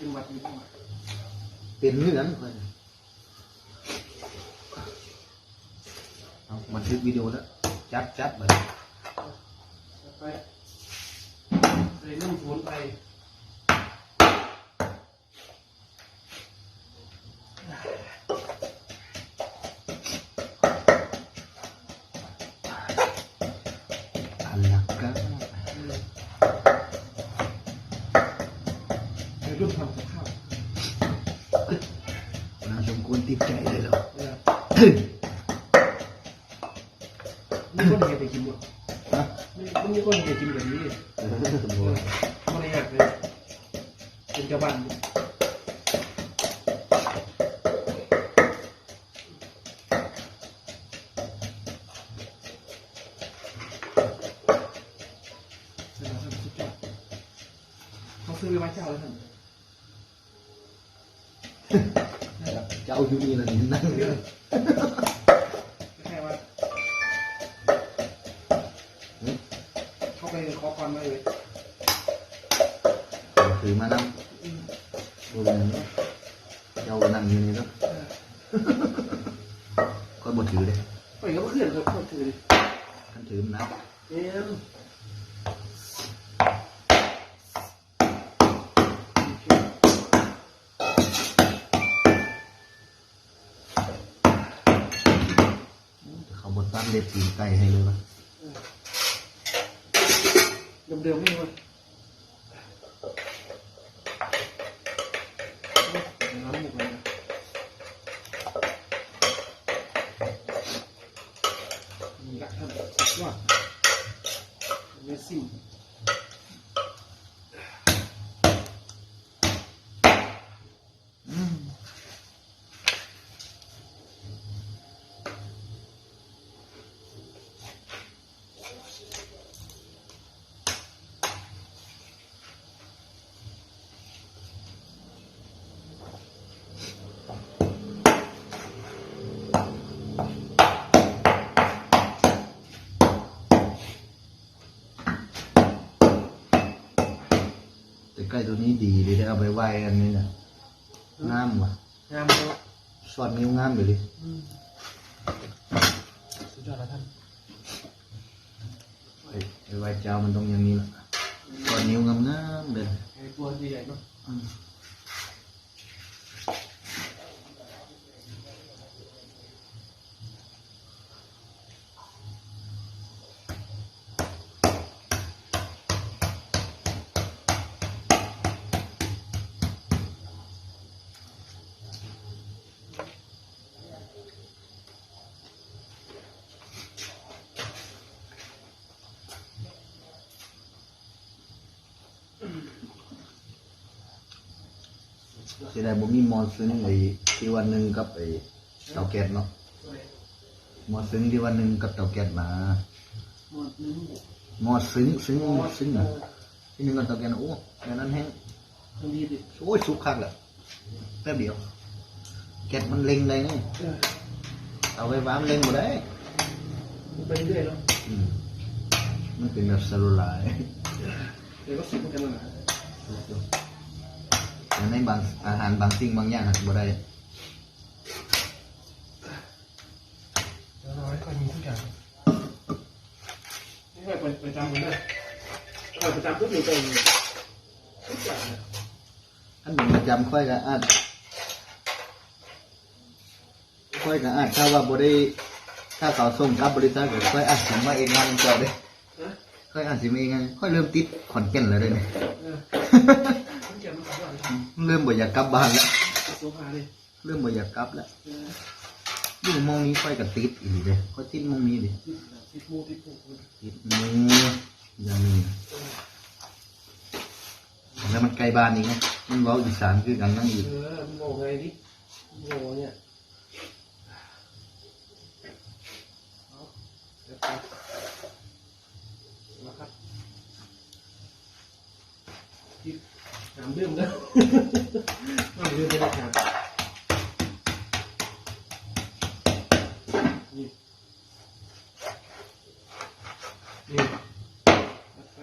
ชิมวัดนี้เข้ามาเป็นเงื่อนเพิ่นเอาบันทึกวิดีโอแล้ว จัดจัดเลยไปใส่น้ำฝนไปอันลักก็ใอมีคนเห็นไปกินบ่ฮะไม่มีคนเห็นกินแบบนี้เออเถือมานั่งดูเลยเจ้าก็นั่งอยู่นี่แล้วเออก็บ่ถือเลยไปก็เพื่อนเขาเขาถือดิ ท่านถือมันนะ เอ็มโอเค เขาบดตั้งเล็บตีนไก่ให้เลยวะ เดิมๆไม่รู้น้ำหมกเลยนะมีละท่านสุดยอด เแต่ไก่ตัวนี้ดีเลยได้เอาไปไหว้กันนี่นะงามว่ะงามเลยสอดนิ้วงามอยู่เลยสุดยอดแล้วท่านไปไปไหว้เจ้ามันต้องอย่างนี้ละสอดนิ้วงามงามๆเลย ไอ้ตัวใหญ่ๆเนาะ อืม เสียดายบ่มีมอนซึ้งไอ้ที่วันหนึ่งกับไอ้เตาแก๊สเนาะมอนซึ้งที่วันหนึ่งกับเตาแก๊สมาหมดนึงมอซึ้งซึ้งมอซึ้งอะที่หนึ่งกับเตาแก๊สน่ะโอ้แค่นั้นแห้งมันดีดิโอ้ยสุกคักแหละแป๊บเดียวแก๊สมันเล็งได้นี่เออเอาไว้วางเล็งบ่ได้มันไปเรื่อยเนาะอืมมันเป็นแบบสโลไลด์เดี๋ยวก็สุกเหมือนกันนะแต่ ในบางอาหารบางสิ่งบางอย่างหักบ่ได้เดี๋ยวเราให้ค่อยมีทุกอย่างนี่ค่อยไปจำกันเลยค่อยไปจำปุ๊บอยู่ตรงทุกอย่างเนี่ยท่านเป็นประจำค่อยกับอาจค่อยกับอาจถ้าว่าบ่ได้ถ้าเขาส่งกับบริษัทก็ค่อยอาจสิมาเองงานเจ้าเด้นะค่อยอาจสิมาเองงานค่อยเริ่มติดขอนแก่นแล้วเด้เนี่ยเออทุกอย่างมันสุดยอด เลยเริ่มบ่อยากกลับบ้านแล้วโซฟาเลยเริ่มบ่อยากกลับแล้วเอออยู่หมองนี้ค่อยกับติดอีกเด้ค่อยติดหมองนี้ดิติดติดมูติดผูกเลยติดหมูอย่างนี้แล้วมันไกลบ้านอีกไงมันเว้าอีสานคือกันนั่งอีกเออมึงโง่ไงดิมึงโง่เนี่ยเอาเดี๋ยวไปนะครับที่น้ำดื่มนะน้ำดื่มไม่ได้ครับนี่นี่ตัดไป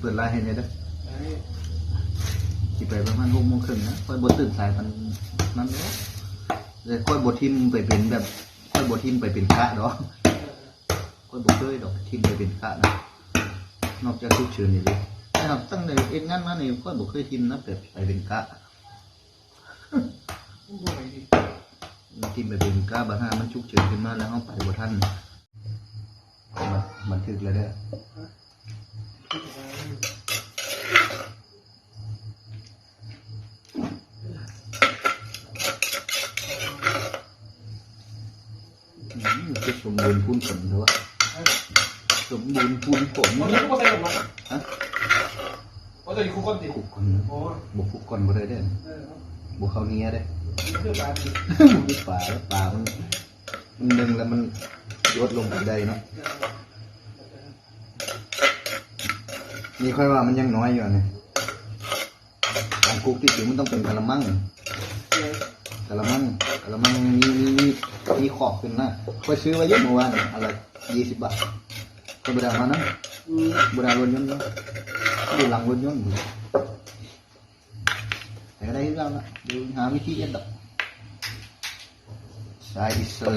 เปิดไลน์ให้ได้เด้อไอ้สิไปประมาณหกโมงครึ่งนะค่อยบตื่นสายมันนั้นเด้อเลยค่อยบทิมไปเป็นแบบค่อยบทิมไปเป็นกะดอกค่อยบเคยดอกทิมไปเป็นกะนะนอกจากทุกเชิญนี่เลยแต่ครับตั้งแต่เอ็นงานมานี่ค่อยบเคยทิมนะแบบไปเป็นกะต้องบ่อยดิทิมไปเป็นกะบางห้ามันฉุกเฉินขึ้นมาแล้วเฮาไปบ่ทันมันบันทึกแล้วเด้ออืม จะสมบูรณ์พูนผลหรือว่าสมบูรณ์พูนผลวันนี้กูใส่หมดฮะวันนี้กูคนติดคุกคนโอ้บุกคุกคนบ่ได้เด้อเออบุกเข้าเนี้ยเด้อเพื่อการดิบุกที่ป่าแล้วป่ามันมันดึงแล้วมันยดลงไปได้เนาะ นี่ค่อยว่ามันยังน้อยอยู่เนี่ยการคุกที่จริงมันต้องเป็นกะละมังกะละมังกะละมังมีมีมีมีขอบขึ้นนะค่อยซื้อไว้เยอะเมื่อวานอะไรยี่สิบบาทก็ไปได้มานะบุรารถยนต์เนาะดูหลังรถยนต์อยู่แต่ก็ได้ที่เราละดูหาวิธีเอ็ดดอกสายอิสระ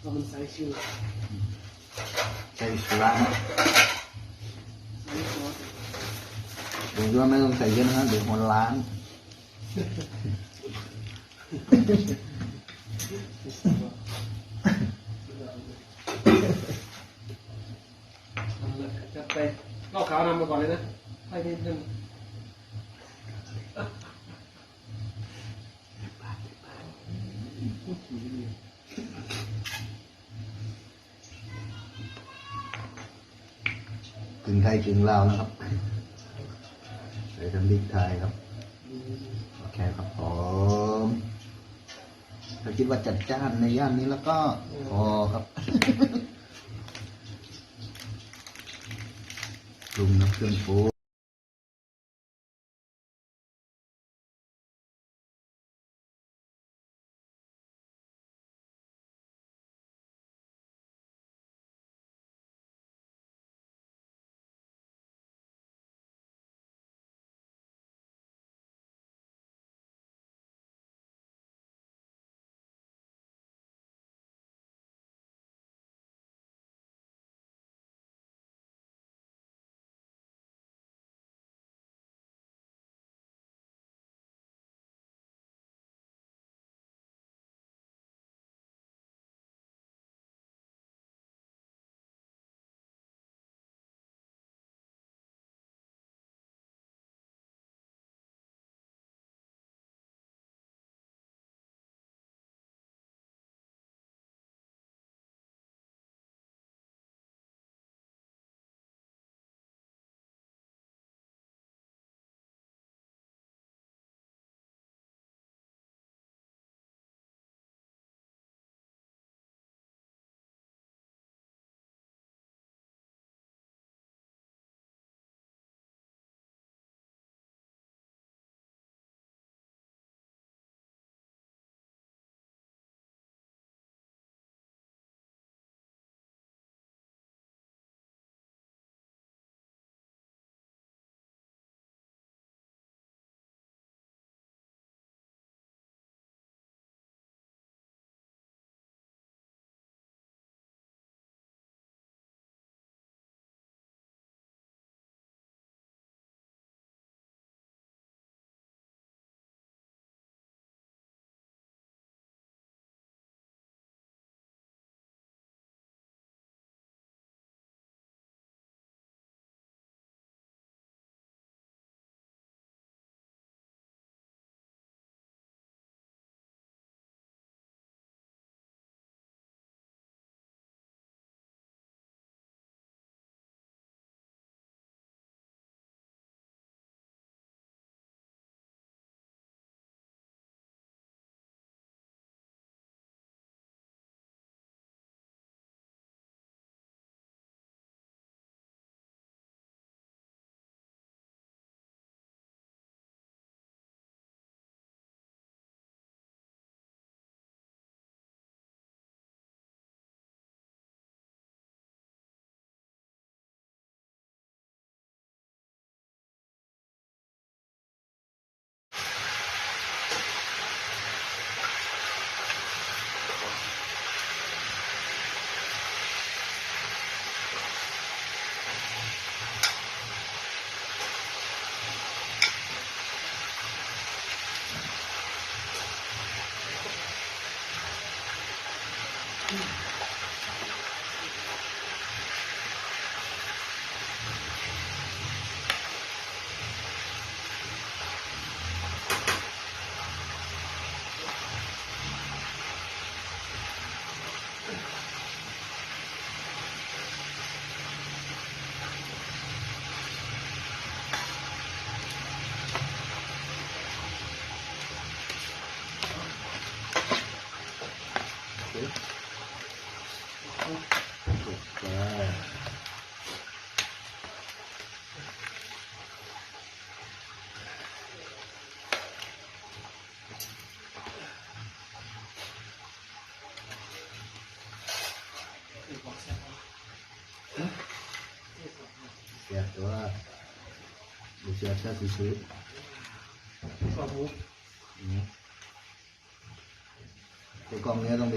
เรามันใส่ชิวสายอิสระนะ ใส่ซอสเดี๋ยวว่าไม่ต้องใส่เยอะนะเดี๋ยวหัวล้านจัดไปลอกขาวนำมาก่อนเลยนะให้นิดนึง กึ่งไทยกึ่งลาวนะครับใส่ทำพริกไทยครับโอเคครับผมถ้าคิดว่าจัดจ้านในย่านนี้แล้วก็พอครับปรุงน้ำเครื่องปรุง ว่าบุเชียแค่ซื้อก็หูๆอย่างเงี้ยแต่กล่องเนี้ยต้องไป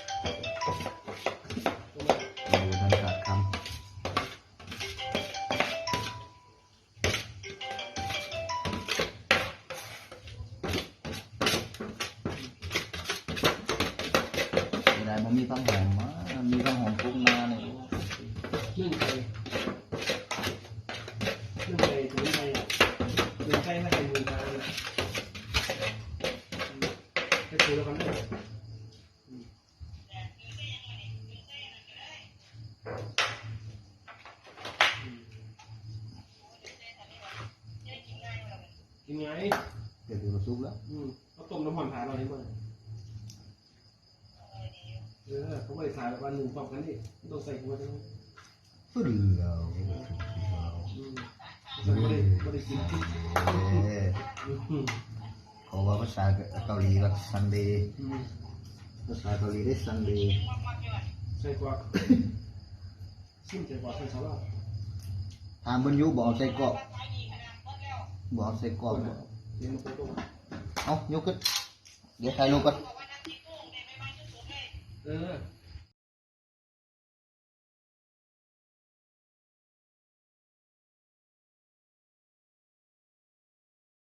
กินไงเดี๋ยวดูซุปแล้วอืมเขาต้มน้ำมันทานเราให้หมดเออเขาไปทานวันหนึ่งพร้อมกันดิไม่ต้องใส่หัวทั้งนั้นฟึ่งเราอืมไม่ได้ไม่ได้กินพริกเอ๊ะอืมเขาว่าภาษาเกาหลีว่าซันเดย์อืมภาษาเกาหลีได้ซันเดย์ใส่กว่าซิมใส่กว่าใส่สลัดถามบรรยุบอกเอาใส่กรอ บบอกเอาใส่กรอบเดี๋ยวมันไปต้มเอายกขึ้นเดี๋ยวถ่ายรูปกันเออ